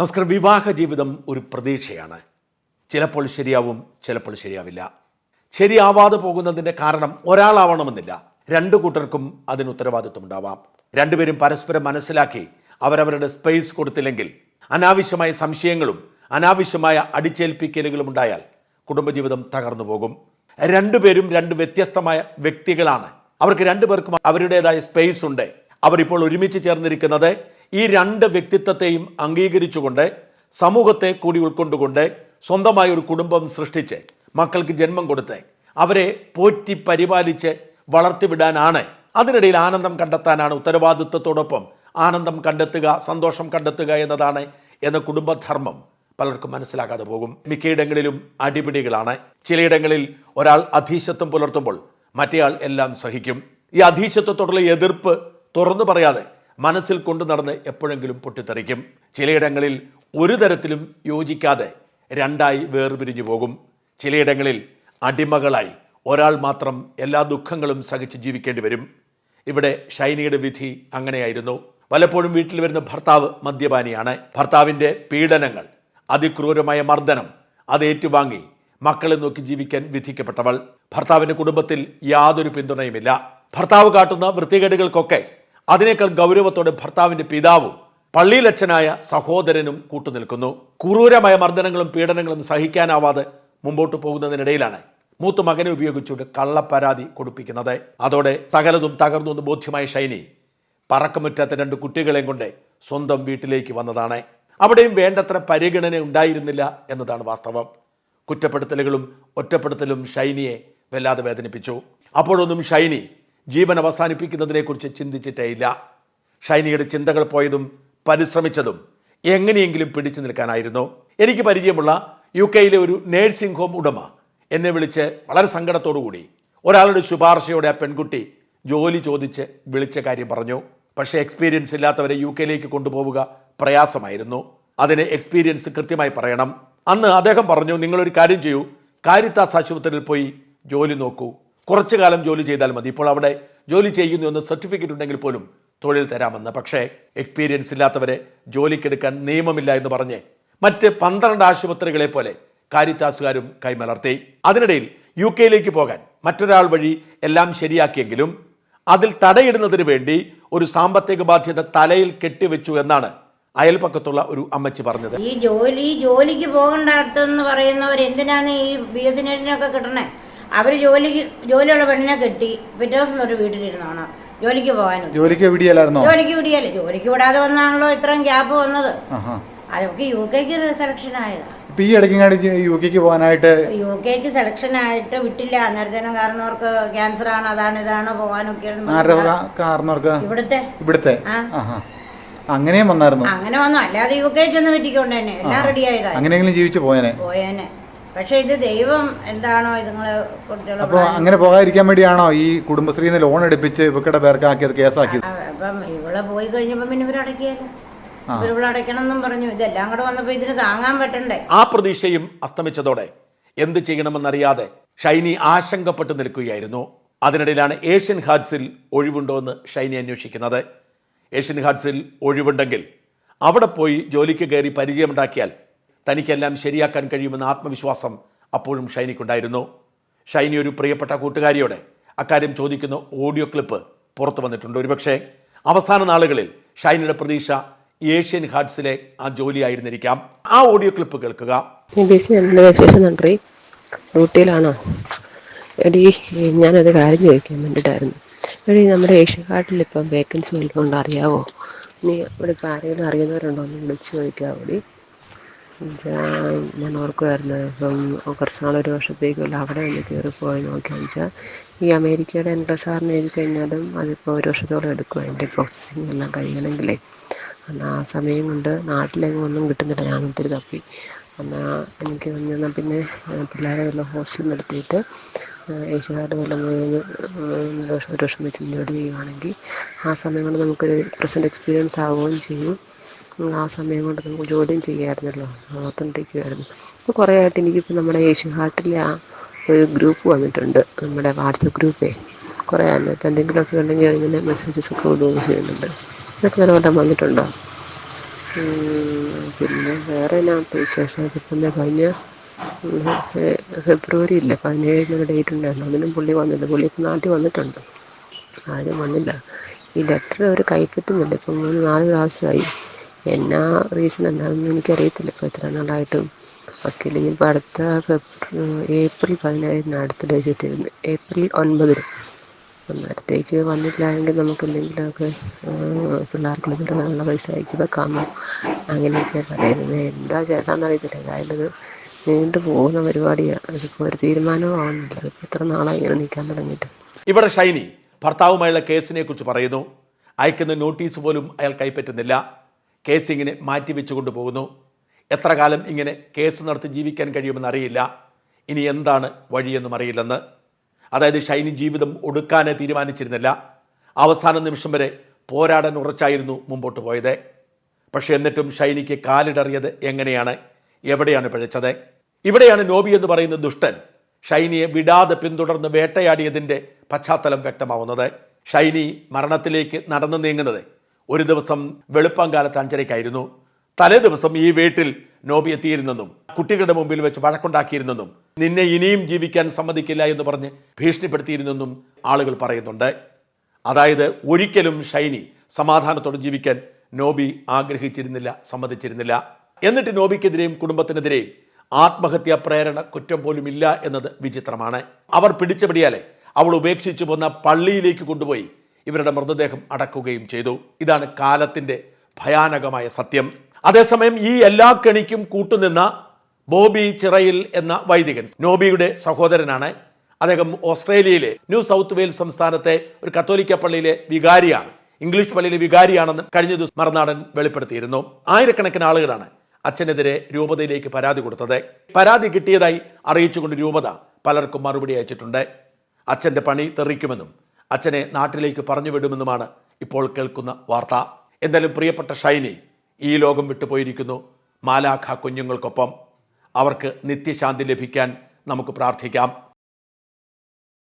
നമസ്കാരം. വിവാഹ ജീവിതം ഒരു പ്രതീക്ഷയാണ്. ചിലപ്പോൾ ശരിയാവും ചിലപ്പോൾ ശരിയാവില്ല. ശരിയാവാതെ പോകുന്നതിന്റെ കാരണം ഒരാളാവണമെന്നില്ല. രണ്ടു കൂട്ടർക്കും അതിന് ഉത്തരവാദിത്വം ഉണ്ടാവാം രണ്ടുപേരും പരസ്പരം മനസ്സിലാക്കി അവരവരുടെ സ്പേസ് കൊടുത്തില്ലെങ്കിൽ അനാവശ്യമായ സംശയങ്ങളും അനാവശ്യമായ അടിച്ചേൽപ്പിക്കലുകളും ഉണ്ടായാൽ കുടുംബജീവിതം തകർന്നു പോകും. രണ്ടുപേരും രണ്ട് വ്യത്യസ്തമായ വ്യക്തികളാണ്. അവർക്ക് രണ്ടുപേർക്കും അവരുടേതായ സ്പേസ് ഉണ്ട്. അവരിപ്പോൾ ഒരുമിച്ച് ചേർന്നിരിക്കുന്നത് ഈ രണ്ട് വ്യക്തിത്വത്തെയും അംഗീകരിച്ചുകൊണ്ട് സമൂഹത്തെ കൂടി ഉൾക്കൊണ്ടുകൊണ്ട് സ്വന്തമായ ഒരു കുടുംബം സൃഷ്ടിച്ച് മക്കൾക്ക് ജന്മം കൊടുത്ത് അവരെ പോറ്റി പരിപാലിച്ച് വളർത്തിവിടാനാണ്. അതിനിടയിൽ ആനന്ദം കണ്ടെത്താനാണ് ഉത്തരവാദിത്വത്തോടൊപ്പം ആനന്ദം കണ്ടെത്തുക സന്തോഷം കണ്ടെത്തുക എന്നതാണ് എന്ന കുടുംബധർമ്മം പലർക്കും മനസ്സിലാകാതെ പോകും. മിക്കയിടങ്ങളിലും അടിപിടികളാണ്. ചിലയിടങ്ങളിൽ ഒരാൾ അധീശത്വം പുലർത്തുമ്പോൾ മറ്റേയാൾ എല്ലാം സഹിക്കും. ഈ അധീശത്വത്തോടുള്ള എതിർപ്പ് തുറന്നു പറയാതെ മനസ്സിൽ കൊണ്ടു നടന്ന് എപ്പോഴെങ്കിലും പൊട്ടിത്തെറിക്കും. ചിലയിടങ്ങളിൽ ഒരു തരത്തിലും യോജിക്കാതെ രണ്ടായി വേർപിരിഞ്ഞു പോകും. ചിലയിടങ്ങളിൽ അടിമകളായി ഒരാൾ മാത്രം എല്ലാ ദുഃഖങ്ങളും സഹിച്ച് ജീവിക്കേണ്ടി വരും. ഇവിടെ ഷൈനിയുടെ വിധി അങ്ങനെയായിരുന്നു. പലപ്പോഴും വീട്ടിൽ വരുന്ന ഭർത്താവ് മദ്യപാനിയാണ്. ഭർത്താവിന്റെ പീഡനങ്ങൾ അതിക്രൂരമായ മർദ്ദനം അത് ഏറ്റുവാങ്ങി മക്കളെ നോക്കി ജീവിക്കാൻ വിധിക്കപ്പെട്ടവൾ. ഭർത്താവിന്റെ കുടുംബത്തിൽ യാതൊരു പിന്തുണയുമില്ല. ഭർത്താവ് കാട്ടുന്ന വൃത്തികേടുകൾക്കൊക്കെ അതിനേക്കാൾ ഗൗരവത്തോടെ ഭർത്താവിന്റെ പിതാവും പള്ളിയിലച്ഛനായ സഹോദരനും കൂട്ടുനിൽക്കുന്നു. ക്രൂരമായ മർദ്ദനങ്ങളും പീഡനങ്ങളും സഹിക്കാനാവാതെ മുമ്പോട്ട് പോകുന്നതിനിടയിലാണ് മൂത്ത മകനെ ഉപയോഗിച്ചുകൊണ്ട് കള്ളപ്പരാതി കൊടുപ്പിക്കുന്നത്. അതോടെ സകലതും തകർന്നു എന്ന് ബോധ്യമായ ഷൈനി പറക്കമുറ്റാത്ത രണ്ട് കുട്ടികളെയും കൊണ്ട് സ്വന്തം വീട്ടിലേക്ക് വന്നതാണ്. അവിടെയും വേണ്ടത്ര പരിഗണന ഉണ്ടായിരുന്നില്ല എന്നതാണ് വാസ്തവം. കുറ്റപ്പെടുത്തലുകളും ഒറ്റപ്പെടുത്തലും ഷൈനിയെ വല്ലാതെ വേദനിപ്പിച്ചു. അപ്പോഴൊന്നും ഷൈനി ജീവൻ അവസാനിപ്പിക്കുന്നതിനെക്കുറിച്ച് ചിന്തിച്ചിട്ടേയില്ല. ഷൈനിയുടെ ചിന്തകൾ പോയതും പരിശ്രമിച്ചതും എങ്ങനെയെങ്കിലും പിടിച്ചു നിൽക്കാനായിരുന്നു. എനിക്ക് പരിചയമുള്ള യു കെയിലെ ഒരു നേഴ്സിംഗ് ഹോം ഉടമ എന്നെ വിളിച്ച് വളരെ കൂടി ഒരാളുടെ ശുപാർശയോടെ ആ പെൺകുട്ടി ജോലി ചോദിച്ച് വിളിച്ച കാര്യം പറഞ്ഞു. പക്ഷേ എക്സ്പീരിയൻസ് ഇല്ലാത്തവരെ യു കെയിലേക്ക് കൊണ്ടുപോവുക പ്രയാസമായിരുന്നു. അതിന് എക്സ്പീരിയൻസ് കൃത്യമായി പറയണം. അന്ന് അദ്ദേഹം പറഞ്ഞു നിങ്ങളൊരു കാര്യം ചെയ്യൂ. കാരിത്താസ് ആശുപത്രിയിൽ പോയി ജോലി നോക്കൂ. കുറച്ചു കാലം ജോലി ചെയ്താൽ മതി. ഇപ്പോൾ അവിടെ ജോലി ചെയ്യുന്നു എന്ന് സർട്ടിഫിക്കറ്റ് ഉണ്ടെങ്കിൽ പോലും തൊഴിൽ തരാമെന്ന്. പക്ഷേ എക്സ്പീരിയൻസ് ഇല്ലാത്തവരെ ജോലിക്കെടുക്കാൻ നിയമമില്ല എന്ന് പറഞ്ഞ് മറ്റ് പന്ത്രണ്ട് ആശുപത്രികളെ പോലെ കാരിത്താസുകാരും കൈമലർത്തി. അതിനിടയിൽ യു കെയിലേക്ക് പോകാൻ മറ്റൊരാൾ വഴി എല്ലാം ശരിയാക്കിയെങ്കിലും അതിൽ തടയിടുന്നതിന് വേണ്ടി ഒരു സാമ്പത്തിക ബാധ്യത തലയിൽ കെട്ടിവെച്ചു എന്നാണ് അയൽപക്കത്തുള്ള ഒരു അമ്മച്ചി പറഞ്ഞത്. ഈ ജോലി ജോലിക്ക് പോകണ്ടാത്തെന്ന് പറയുന്നവർ എന്തിനാണ് ഈ ബി എസ് നഴ്സിനൊക്കെ കിട്ടണേ? അവർ ജോലിക്ക് ജോലിയുള്ള പെണ്ണിനെ കെട്ടി പിറ്റേ ദിവസം തൊട്ട് വീട്ടിലിരുന്നാണ്. ജോലിക്ക് പോകാനും. ജോലിക്ക് എവിടെയല്ലായിരുന്നോ ജോലിക്ക് വിടിയല്ല ജോലിക്ക് വിടാതെ വന്നാണല്ലോ ഇത്രയും ഗ്യാപ്പ് വന്നത്. അതൊക്കെ യു കെക്ക് സെലക്ഷൻ ആയതാ. ഇപ്പൊ ഈ യു കെക്ക് പോകാനായിട്ട് യു കെക്ക് സെലക്ഷൻ ആയിട്ട് വിട്ടില്ല. അന്നേരത്തേനും കാരണവർക്ക് ക്യാൻസർ ആണ് അതാണ് ഇതാണ് പോകാനൊക്കെ ഇവിടുത്തെ. ഇവിടുത്തെ? അങ്ങനെയും വന്നായിരുന്നു? അങ്ങനെ വന്നു. അല്ലാതെ യു കെ ചെന്ന് പറ്റിക്കൊണ്ട് തന്നെ. എല്ലാം റെഡി ആയതാ. അങ്ങനെയെങ്കിലും ജീവിച്ചു പോയനെ? പോയേനെ. പക്ഷെ ഇത് ദൈവം എന്താണോ ഇതുങ്ങളെ കുറിച്ചുള്ള അപ്പോൾ അങ്ങനെ പോകാതിരിക്കാൻ വേണ്ടിയാണോ ഈ കുടുംബശ്രീന്ന് ലോൺ എടുപ്പിച്ച് ഇവക്കടെ പേർക്കാക്കിയത് കേസാക്കിയത്? ആ, അപ്പം ഇവളെ പോയി കഴിഞ്ഞപ്പോ പിന്നെ ഇവരടക്കിയല്ലോ എന്നും പറഞ്ഞു. ഇതെല്ലാം കൂടെ വന്നപ്പോൾ ഇതിന് താങ്ങാൻ പറ്റണ്ടേ? ആ പ്രതീക്ഷയും അസ്തമിച്ചതോടെ എന്ത് ചെയ്യണമെന്നറിയാതെ ഷൈനി ആശങ്കപ്പെട്ടു നിൽക്കുകയായിരുന്നു. അതിനിടയിലാണ് ഏഷ്യൻ ഹാർട്സിൽ ഒഴിവുണ്ടോ എന്ന് ഷൈനി അന്വേഷിക്കുന്നത്. ഏഷ്യൻ ഹാർട്സിൽ ഒഴിവുണ്ടെങ്കിൽ അവിടെ പോയി ജോലിക്ക് കയറി പരിചയമുണ്ടാക്കിയാൽ തനിക്കെല്ലാം ശരിയാക്കാൻ കഴിയുമെന്ന ആത്മവിശ്വാസം അപ്പോഴും ഷൈനിക്കുണ്ടായിരുന്നു. ഷൈനി ഒരു പ്രിയപ്പെട്ട കൂട്ടുകാരിയോടെ അക്കാര്യം ചോദിക്കുന്ന ഓഡിയോ ക്ലിപ്പ് പുറത്തു വന്നിട്ടുണ്ട്. ഒരുപക്ഷെ അവസാന നാളുകളിൽ ഷൈനിയുടെ പ്രതീക്ഷ ഏഷ്യൻ ഹാർട്സിലെ ആ ജോലിയായിരുന്നിരിക്കാം. ആ ഓഡിയോ ക്ലിപ്പ് കേൾക്കുക. ഡ്യൂട്ടിയിലാണോ എടി ഞാനൊരു കാര്യം ചോദിക്കാൻ വേണ്ടിയിട്ടായിരുന്നു എടി നമ്മുടെ ഏഷ്യൻ കാർഡിൽ ഇപ്പം വേക്കൻസി വല്ലതും അറിയാവോ? നീ ഇവിടെ ഇപ്പം ആരെങ്കിലും അറിയുന്നവരുണ്ടോ? എന്ന് വിളിച്ച് ചോദിക്കാവോ? ഞാൻ- ഓർക്കുമായിരുന്നു ഇപ്പം കുറച്ച് നാൾ ഒരു വർഷത്തേക്കുള്ള അവിടെ ഒന്ന് കയറിപ്പോയി പോയി നോക്കിയാന്ന് വെച്ചാൽ ഈ അമേരിക്കയുടെ എൻട്രസ് ആറിന് എഴുതി കഴിഞ്ഞാലും അതിപ്പോൾ ഒരു വർഷത്തോളം എടുക്കും അതിന്റെ പ്രോസസ്സിങ് എല്ലാം കഴിയണമെങ്കിലേ. എന്നാൽ ആ സമയം കൊണ്ട് നാട്ടിലെങ്ങും ഒന്നും കിട്ടുന്നില്ല. ഞാൻ ഒത്തിരി തപ്പി. എന്നാൽ എനിക്ക് എന്നാൽ പിന്നെ പിള്ളേരെ വല്ല ഹോസ്റ്റലിൽ നിർത്തിയിട്ട് ഏഷ്യക്കാരുടെ വല്ല ഒരു വർഷം വെച്ച് ജോലി ചെയ്യുകയാണെങ്കിൽ ആ സമയം കൊണ്ട് നമുക്കൊരു പ്രസന്റ് എക്സ്പീരിയൻസ് ആവുകയും ചെയ്യും. ആ സമയം കൊണ്ട് നമുക്ക് ജോലിയും ചെയ്യാമായിരുന്നല്ലോ ഓർത്തോണ്ടിരിക്കുമായിരുന്നു അപ്പോൾ കുറേ ആയിട്ട് എനിക്കിപ്പോൾ നമ്മുടെ ഏഷ്യൻ ഹാർട്ടിലെ ആ ഒരു ഗ്രൂപ്പ് വന്നിട്ടുണ്ട്. നമ്മുടെ വാട്സപ്പ് ഗ്രൂപ്പേ കുറേ ആയിരുന്നു ഇപ്പോൾ എന്തെങ്കിലുമൊക്കെ ഉണ്ടെങ്കിൽ ഇങ്ങനെ മെസ്സേജസ് ഒക്കെ വിടുകയും ചെയ്യുന്നുണ്ട്. ഇതൊക്കെ നല്ല കൊല്ലം വന്നിട്ടുണ്ടോ പിന്നെ വേറെ എന്നാ വിശേഷം? ഇപ്പം കഴിഞ്ഞ ഫെബ്രുവരി ഇല്ല? പതിനേഴിന് ഡേറ്റ് ഉണ്ടായിരുന്നു. അതിനും പുള്ളി വന്നില്ല. പുള്ളി ഇപ്പം നാട്ടിൽ വന്നിട്ടുണ്ട്. ആരും വന്നില്ല. ഈ ലെറ്റർ അവർ കൈപ്പറ്റുന്നില്ല. ഇപ്പം മൂന്ന് നാല് പ്രാവശ്യമായി. എന്നാ റീസൺ എന്താണെന്ന് എനിക്കറിയത്തില്ല. ഇപ്പോൾ എത്ര നാളായിട്ടും. വക്കീൽ ഇനിയിപ്പോൾ അടുത്ത ഏപ്രിൽ പതിനായിരം അടുത്ത ഡേറ്റ് ഇട്ടിരുന്നു. ഏപ്രിൽ ഒൻപതിന്. അന്നേരത്തേക്ക് വന്നിട്ടില്ലായെങ്കിൽ നമുക്ക് എന്തെങ്കിലുമൊക്കെ പിള്ളേർക്ക് ചെറുതാനുള്ള പൈസ അയക്കി വെക്കാമോ? അങ്ങനെയൊക്കെ പറയുന്നത്. എന്താ ചേട്ടാന്നറിയത്തില്ല എന്തായാലും നീണ്ടു പോകുന്ന പരിപാടിയാണ് അതിപ്പോൾ ഒരു തീരുമാനവും ആവുന്നില്ല. അതിപ്പോൾ എത്ര നാളായി ഇങ്ങനെ നിൽക്കാൻ തുടങ്ങിയിട്ട്? ഇവിടെ ഷൈനി ഭർത്താവുമായുള്ള കേസിനെ കുറിച്ച് പറയുന്നു. അയക്കുന്ന നോട്ടീസ് പോലും അയാൾ കൈപ്പറ്റുന്നില്ല. കേസ് ഇങ്ങനെ മാറ്റിവെച്ചുകൊണ്ട് പോകുന്നു. എത്ര കാലം ഇങ്ങനെ കേസ് നടത്തി ജീവിക്കാൻ കഴിയുമെന്ന് അറിയില്ല. ഇനി എന്താണ് വഴിയെന്നും അറിയില്ലെന്ന്. അതായത് ഷൈനി ജീവിതം ഒടുക്കാനേ തീരുമാനിച്ചിരുന്നില്ല. അവസാന നിമിഷം വരെ പോരാടാൻ ഉറച്ചായിരുന്നു മുമ്പോട്ട് പോയത്. പക്ഷേ എന്നിട്ടും ഷൈനിക്ക് കാലിടറിയത് എങ്ങനെയാണ്? എവിടെയാണ് പിഴച്ചത്? ഇവിടെയാണ് നോബി എന്ന് പറയുന്ന ദുഷ്ടൻ ഷൈനിയെ വിടാതെ പിന്തുടർന്ന് വേട്ടയാടിയതിന്റെ പശ്ചാത്തലം വ്യക്തമാവുന്നത്. ഷൈനി മരണത്തിലേക്ക് നടന്നു നീങ്ങുന്നത് ഒരു ദിവസം വെളുപ്പാങ്കാലത്ത് അഞ്ചരയ്ക്കായിരുന്നു. തലേ ദിവസം ഈ വീട്ടിൽ നോബി എത്തിയിരുന്നെന്നും കുട്ടികളുടെ മുമ്പിൽ വെച്ച് വഴക്കുണ്ടാക്കിയിരുന്നെന്നും നിന്നെ ഇനിയും ജീവിക്കാൻ സമ്മതിക്കില്ല എന്ന് പറഞ്ഞ് ഭീഷണിപ്പെടുത്തിയിരുന്നെന്നും ആളുകൾ പറയുന്നുണ്ട്. അതായത് ഒരിക്കലും ഷൈനി സമാധാനത്തോടെ ജീവിക്കാൻ നോബി ആഗ്രഹിച്ചിരുന്നില്ല സമ്മതിച്ചിരുന്നില്ല. എന്നിട്ട് നോബിക്കെതിരെയും കുടുംബത്തിനെതിരെയും ആത്മഹത്യാ പ്രേരണ കുറ്റം പോലും ഇല്ല എന്നത് വിചിത്രമാണ്. അവർ പിടിച്ചപിടിയാലെ അവൾ ഉപേക്ഷിച്ചു പോന്ന പള്ളിയിലേക്ക് കൊണ്ടുപോയി ഇവരുടെ മൃതദേഹം അടക്കുകയും ചെയ്തു. ഇതാണ് കാലത്തിന്റെ ഭയാനകമായ സത്യം. അതേസമയം ഈ എല്ലാ കെണിക്കും കൂട്ടുനിന്ന ബോബി ചിറയിൽ എന്ന വൈദികൻ നോബിയുടെ സഹോദരനാണ്. അദ്ദേഹം ഓസ്ട്രേലിയയിലെ ന്യൂ സൗത്ത് വെയിൽസ് സംസ്ഥാനത്തെ ഒരു കത്തോലിക്ക പള്ളിയിലെ വികാരിയാണ്. ഇംഗ്ലീഷ് പള്ളിയിലെ വികാരിയാണെന്ന് കഴിഞ്ഞ ദിവസം മറുനാടൻ വെളിപ്പെടുത്തിയിരുന്നു. ആയിരക്കണക്കിന് ആളുകളാണ് അച്ഛനെതിരെ രൂപതയിലേക്ക് പരാതി കൊടുത്തത്. പരാതി കിട്ടിയതായി അറിയിച്ചുകൊണ്ട് രൂപത പലർക്കും മറുപടി അയച്ചിട്ടുണ്ട്. അച്ഛന്റെ പണി തെറിക്കുമെന്നും അച്ഛനെ നാട്ടിലേക്ക് പറഞ്ഞു വിടുമെന്നുമാണ് ഇപ്പോൾ കേൾക്കുന്ന വാർത്ത. എന്തായാലും പ്രിയപ്പെട്ട ഷൈനി ഈ ലോകം വിട്ടുപോയിരിക്കുന്നു. മാലാഖ കുഞ്ഞുങ്ങൾക്കൊപ്പം. അവർക്ക് നിത്യശാന്തി ലഭിക്കാൻ നമുക്ക് പ്രാർത്ഥിക്കാം.